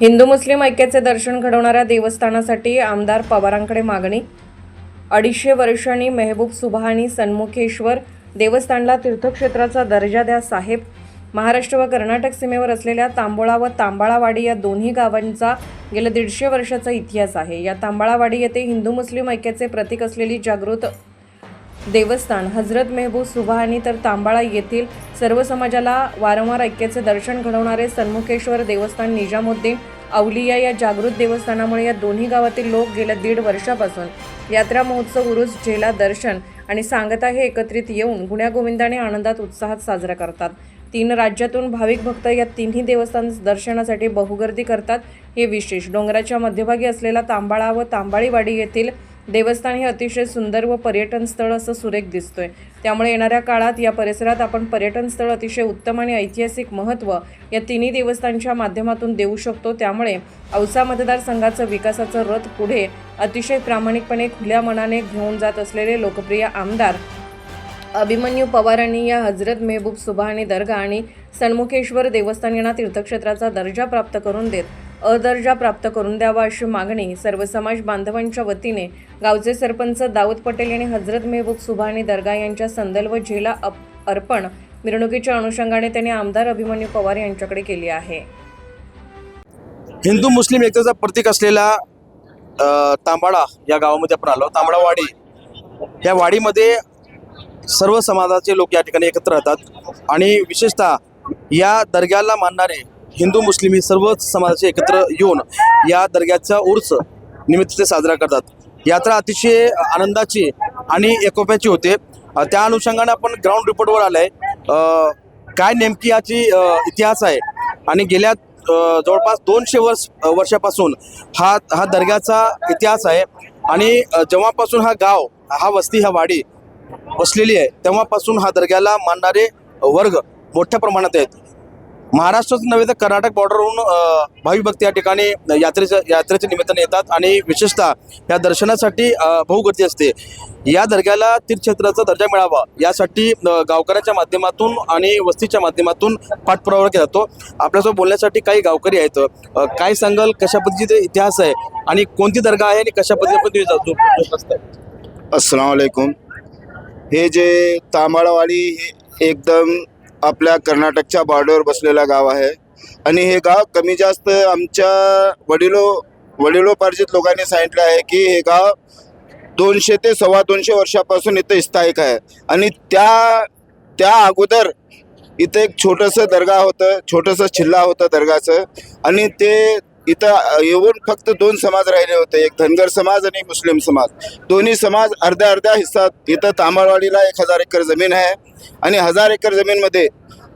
हिंदू मुस्लिम ऐक्याचे दर्शन घडवणाऱ्या देवस्थानासाठी आमदार पवारांकडे मागणी. अडीचशे वर्षांनी मेहबूब सुभानी सन्मुखेश्वर देवस्थानला तीर्थक्षेत्राचा दर्जा द्या साहेब. महाराष्ट्र व कर्नाटक सीमेवर असलेल्या तांबोळा व तांबाळावाडी या दोन्ही गावांचा गेल्या दीडशे वर्षाचा इतिहास आहे. या तांबाळावाडी येथे हिंदू मुस्लिम ऐक्याचे प्रतीक असलेली जागृत देवस्थान हजरत मेहबूब सुभानी तर तांबाळा येथील सर्व समाजाला वारंवार ऐक्याचे दर्शन घडवणारे सन्मुखेश्वर देवस्थान निजामुद्दीन औलिया या जागृत देवस्थानामुळे या दोन्ही गावातील लोक गेल्या दीड वर्षापासून यात्रा महोत्सव उरुस झेला दर्शन आणि सांगता हे एकत्रित येऊन गुण्यागोविंदाने आनंदात उत्साहात साजरा करतात. तीन राज्यातून भाविक भक्त या तिन्ही देवस्थान दर्शनासाठी बहुगर्दी करतात. हे विशेष डोंगराच्या मध्यभागी असलेला तांबाळा व तांबाळीवाडी येथील देवस्थान हे अतिशय सुंदर व पर्यटन स्थळ असं सुरेख दिसतोय. त्यामुळे येणाऱ्या काळात या परिसरात आपण पर्यटन स्थळ अतिशय उत्तम आणि ऐतिहासिक महत्त्व या तिन्ही देवस्थानच्या माध्यमातून देऊ शकतो. त्यामुळे औसा मतदारसंघाचं विकासाचं रथ पुढे अतिशय प्रामाणिकपणे खुल्या मनाने घेऊन जात असलेले लोकप्रिय आमदार अभिमन्यू पवारांनी या हजरत मेहबूब सुभानी दर्गा आणि सन्मुखेश्वर देवस्थान यांना तीर्थक्षेत्राचा दर्जा प्राप्त करून देत अदर्जा प्राप्त करून द्यावा अशी मागणी सर्व समाज बांधवांच्या वतीने गावचे सरपंच दाऊद पटेल यांनी हजरत मेहबूब सुभानी दर्गा यांच्या संदल व झेला अप- अर्पण मिरवणुकीच्या अनुषंगाने त्यांनी आमदार अभिमन्यू पवार यांच्याकडे केली आहे. हिंदू मुस्लिम एकतेचा प्रतीक असलेला तांबाडा या गावामध्ये आपण आलो तांबडावाडी या वाडीमध्ये सर्व समाजाचे लोक या ठिकाणी एकत्र राहतात आणि विशेषतः या दर्ग्याला मानणारे हिंदू मुस्लिम ही सर्व समाजाचे एकत्र येऊन या दर्ग्याचा उर्स निमित्त ते साजरा करतात. यात्रा अतिशय आनंदाची आणि एकोप्याची होते. त्या अनुषंगाने आपण ग्राउंड रिपोर्टवर आलाय. काय नेमकी याची इतिहास आहे? आणि गेल्या जवळपास दोनशे वर्ष वर्षापासून हा हा दर्ग्याचा इतिहास आहे. आणि जेव्हापासून हा गाव हा वस्ती हा वाडी वसलेली आहे तेव्हापासून हा दर्ग्याला मानणारे वर्ग मोठ्या प्रमाणात आहेत. महाराष्ट्रच नव्हे तर कर्नाटक बॉर्डरहून भावी भक्त या ठिकाणी यात्रेच्या यात्रेच्या निमित्ताने येतात आणि विशेषतः या दर्शनासाठी बहुगती बहुगर्दी असते. या दर्ग्याला तीर्थक्षेत्राचा दर्जा मिळावा यासाठी गावकऱ्यांच्या माध्यमातून आणि वस्तीच्या माध्यमातून पाठपुरावा केला जातो. आपल्यासोबत बोलण्यासाठी काही गावकरी आहेत. काय सांगाल कशा पद्धतीचा इतिहास आहे आणि कोणती दर्गा आहे आणि कशा पद्धतीने तुम्ही जोपासताय? हे जे तांबाळवाडी हे एकदम आपल्या कर्नाटकच्या बॉर्डरवर बसलेलं गाव आहे. आणि हे गाव कमी जास्त आमच्या वडिलो वडिलोपार्जित लोकांनी सांगितलं आहे की हे गाव दोनशे ते सव्वा दोनशे वर्षापासून इथं स्थायिक आहे. आणि त्या त्या अगोदर इथं एक छोटंसं दर्गा होतं छोटंसं छिल्ला होतं दर्गाचं. आणि ते इथं येऊन फक्त दोन समाज राहिले होते. एक धनगर समाज आणि मुस्लिम समाज. दोन्ही समाज अर्ध्या अर्ध्या हिस्सात इथं तांबळवाडीला एक हजार एकर जमीन आहे आणि हजार एकर जमीनमध्ये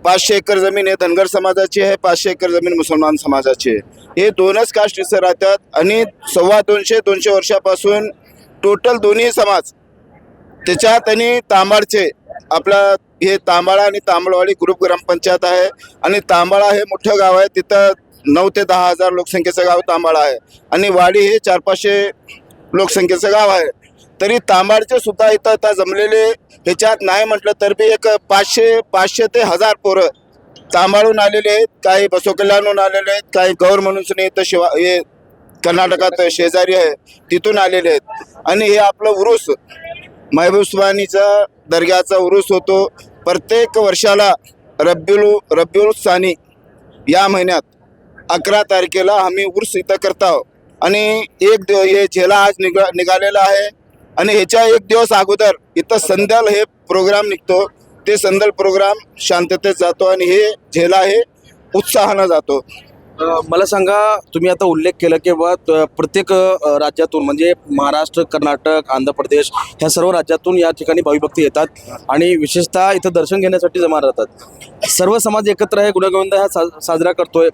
पाचशे एकर जमीन हे धनगर समाजाची आहे पाचशे एकर जमीन मुसलमान समाजाची आहे. हे दोनच कास्ट इथं राहतात आणि सव्वा दोनशे दोनशे वर्षापासून टोटल दोन्ही समाज त्याच्यात आणि तांबाडचे आपला हे तांबाळा आणि तांबळवाडी ग्रुप ग्रामपंचायत आहे आणि तांबाळा हे मोठं गाव आहे. तिथं नऊ ते दहा हजार लोकसंख्येचं गाव तांबाळा आहे. आणि वाडी हे चार पाचशे लोकसंख्येचं गाव आहे. तरी तांबाडचे सुद्धा इथं आता जमलेले ह्याच्यात नाही म्हटलं तर बी एक पाचशे पाचशे ते हजार पोरं तांबाळून आलेले आहेत. काही बसवकल्याणहून आलेले आहेत. काही गौर म्हणून इथं शिवा हे कर्नाटकात शेजारी आहे. तिथून आलेले आहेत. आणि हे आपलं उरूस महबूबस्वानीचा दर्ग्याचा उरूस होतो. प्रत्येक वर्षाला रब्युल रब्युल सानी या महिन्यात अकरा तारखेला आम्ही उर्स इथं करत आहोत. आणि एक दिव हे झेला आज निघा निघालेला आहे. आणि ह्याच्या एक दिवस अगोदर इथं संदल हे प्रोग्राम निघतो. ते संदल प्रोग्राम शांततेत जातो आणि हे झेला हे उत्साहानं जातो. मला सांगा तुम्ही आता उल्लेख केला की बा प्रत्येक राज्यातून म्हणजे महाराष्ट्र कर्नाटक आंध्र प्रदेश ह्या सर्व राज्यातून या ठिकाणी भाविभक्त येतात आणि विशेषतः इथं दर्शन घेण्यासाठी जमा राहतात. सर्व समाज एकत्र आहे गुणगोविंद हा साजरा करतोय.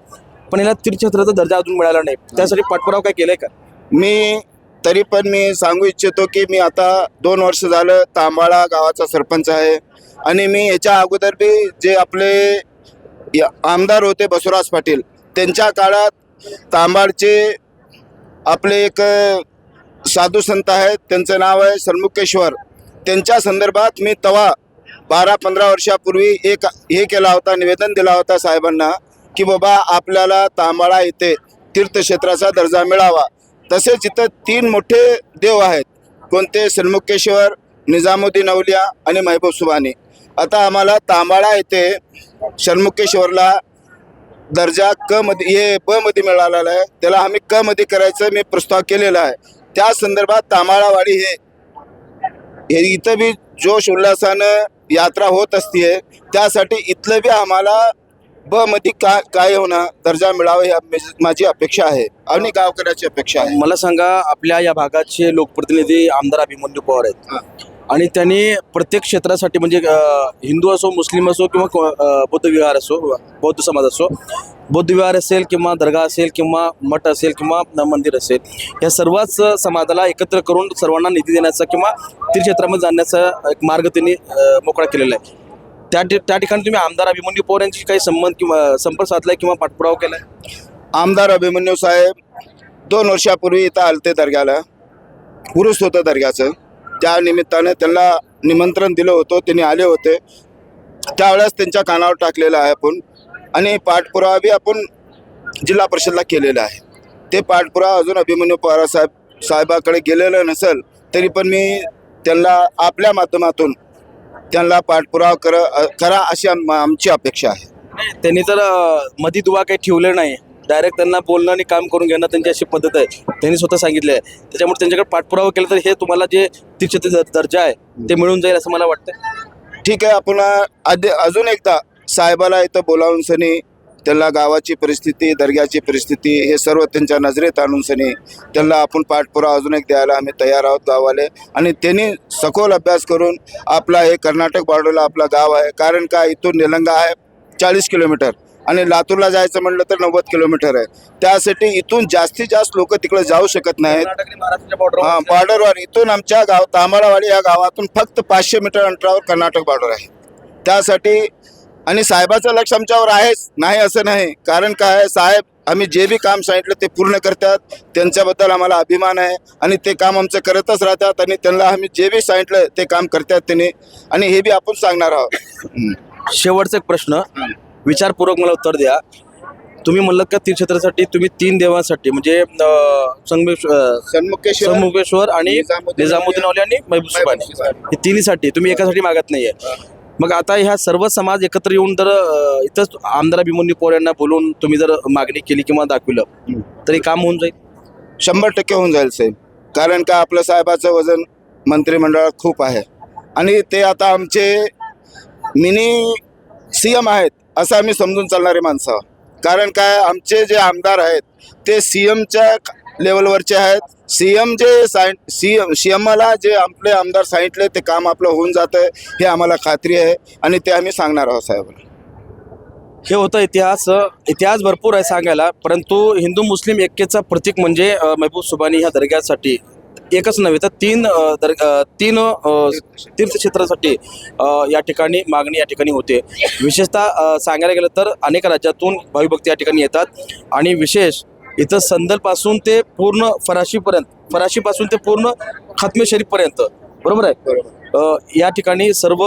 पण याला तीर्थक्षेत्राचा दर्जा अजून मिळाला नाही. त्यासाठी पाठपुरावा काय केलाय का? मी तरी पण मी सांगू इच्छितो की मी आता दोन वर्ष झालं तांबाळा गावाचा सरपंच आहे. आणि मी याच्या अगोदर बी जे आपले आमदार होते बसवराज पाटील त्यांच्या काळात तांबाडचे आपले एक साधू संत आहेत त्यांचं नाव आहे सन्मुखेश्वर त्यांच्या संदर्भात मी तवा बारा पंधरा वर्षापूर्वी एक हे केला होता निवेदन दिला होता साहेबांना. की बाबा आपल्याला तांबाळा येथे तीर्थक्षेत्राचा दर्जा मिळावा. तसेच इथं तीन मोठे देव आहेत. कोणते? सन्मुखेश्वर निजामुद्दीन अवलिया आणि महबूब सुबानी आता आम्हाला तांबाळा येथे षण्मुखेश्वरला दर्जा क मध्ये हे ब मध्ये मिळालेला आहे. त्याला आम्ही क मध्ये करायचं मी प्रस्ताव केलेला आहे. त्या संदर्भात तांबाळावाडी हे हे इथं बी जोश उल्हासानं यात्रा होत असते त्यासाठी इथलं बी आम्हाला ब मध्ये का काय होणं दर्जा मिळावा ही माझी अपेक्षा आहे. आणि गावकऱ्याची अपेक्षा आहे. मला सांगा आपल्या या भागाचे लोकप्रतिनिधी आमदार अभिमन्यू पवार आहेत. आणि त्यांनी प्रत्येक क्षेत्रासाठी म्हणजे अं, हिंदू असो मुस्लिम असो किंवा को- अं, बौद्ध विहार असो बौद्ध समाज असो बौद्ध विहार असेल किंवा दर्गा असेल किंवा मठ असेल किंवा न- मंदिर असेल या सर्वच समाजाला एकत्र करून सर्वांना निधी देण्याचा किंवा तीर्थक्षेत्रामध्ये जाण्याचा एक मार्ग त्यांनी अं, मोकळा केलेला आहे. त्या त्या ठिकाणी तुम्ही आमदार अभिमन्यू पवार यांची काही संबंध किंवा संपर्क साधलाय किंवा पाठपुरावा केलाय? आमदार अभिमन्यू साहेब दोन वर्षापूर्वी इथं आलते दर्ग्याला. पुरुष होतं दर्ग्याचं. त्या निमित्ताने त्यांना निमंत्रण दिलं होतं त्यांनी आले होते. त्यावेळेस त्यांच्या कानावर टाकलेलं आहे आपण. आणि पाठपुरावा बी आपण जिल्हा परिषदला केलेला आहे. ते पाठपुरावा अजून अभिमन्यू पवार साहेब साहेबाकडे गेलेलं नसेल तरी पण मी त्यांना आपल्या माध्यमातून त्यांना पाठपुरावा कर करा अशी आम- आमची अपेक्षा आहे. त्यांनी तर मधी दुवा काही ठेवलं नाही. डायरेक्ट त्यांना बोलणं आणि काम करून घेणं त्यांची अशी पद्धत आहे. त्यांनी स्वतः सांगितलं आहे त्याच्यामुळे त्यांच्याकडे पाठपुरावा केला तर हे तुम्हाला जे तीर्थक्षेत्र दर्जा आहे ते मिळून जाईल असं मला वाटतं ठीक आहे आपण आधी अजून एकदा साहेबाला इथं बोलावून सनी त्यांना गावाची परिस्थिती दर्ग्याची परिस्थिती हे सर्व त्यांच्या नजरेत आणून सनी त्यांना आपण पाठपुरावा अजून एक द्यायला आम्ही तयार आहोत गावाले आणि त्यांनी सखोल अभ्यास करून आपला हे कर्नाटक बॉर्डरला आपला गाव आहे. कारण का इथून निलंगा आहे चाळीस किलोमीटर आणि लातूरला जायचं म्हटलं तर नव्वद किलोमीटर आहे. त्यासाठी इथून जास्तीत जास्त लोक तिकडे जाऊ शकत नाहीत. हा बॉर्डरवर इथून आमच्या गाव तांबाळावाडी या गावातून फक्त पाचशे मीटर अंतरावर कर्नाटक बॉर्डर आहे. त्यासाठी आणि साहेबाचं लक्ष आमच्यावर आहेच नाही असं नाही. कारण काय आहे, साहेब आम्ही जे बी काम सांगितलं ते पूर्ण करतात. त्यांच्याबद्दल आम्हाला अभिमान आहे. आणि ते काम आमचं करतच राहतात आणि त्यांना आम्ही जे बी सांगितलं ते काम करतात त्यांनी. आणि हे बी आपण सांगणार आहोत. शेवटचा एक प्रश्न. विचारपूर्वक मला उत्तर द्या. तुम्ही म्हणलं का तीर्थक्षेत्रासाठी तुम्ही तीन देवांसाठी म्हणजे सन्मुखेश्वर आणि निजामुद्दीन आणि. हे तिन्हीसाठी तुम्ही एकासाठी मागत नाहीये. मग आता ह्या सर्व समाज एकत्र येऊन जर इथंच आमदार अभिमन्यू पवार यांना बोलून तुम्ही जर मागणी केली किंवा दाखविलं. तरी काम होऊन जाईल शंभर टक्के होऊन जाईल साहेब कारण का आपलं साहेबाचं वजन मंत्रिमंडळात खूप आहे आणि ते आता आमचे मिनी सी एम आहेत असं आम्ही समजून चालणारे माणसं. कारण काय आमचे जे आमदार आहेत ते सी एमच्या लेवलवरचे आहेत. सी एम जे साय सी एम सी एमला जे आपले आमदार सांगितले ते काम आपलं होऊन जातं हे आम्हाला खात्री आहे आणि ते आम्ही सांगणार आहोत साहेबांना हे होतं इतिहास इतिहास भरपूर आहे सांगायला परंतु हिंदू मुस्लिम ऐक्याचा प्रतीक म्हणजे महबूब सुबानी ह्या दर्ग्यासाठी. एकच नव्हे तर तीन दर तीन तीर्थक्षेत्रासाठी या ठिकाणी मागणी या ठिकाणी होते. विशेषतः सांगायला गेलं तर अनेक राज्यातून भाविभक्त या ठिकाणी येतात. आणि विशेष इथं संदलपासून ते पूर्ण फराशीपर्यंत फराशीपासून ते पूर्ण खात्मे शरीफपर्यंत बरोबर आहे? या ठिकाणी सर्व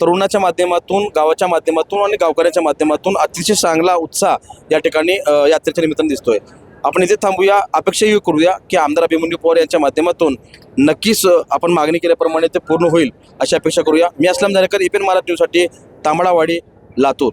तरुणाच्या माध्यमातून गावाच्या माध्यमातून आणि गावकऱ्याच्या माध्यमातून अतिशय चांगला उत्साह या ठिकाणी यात्रेच्या निमित्ताने दिसतोय. आपण इथे थांबूया अपेक्षाही करूया की आमदार अभिमन्यू पवार यांच्या माध्यमातून नक्कीच आपण मागणी केल्याप्रमाणे ते पूर्ण होईल अशी अपेक्षा करूया. मी असलम झालेकर इपेन महाराज न्यूजसाठी तांबडावाडी लातूर.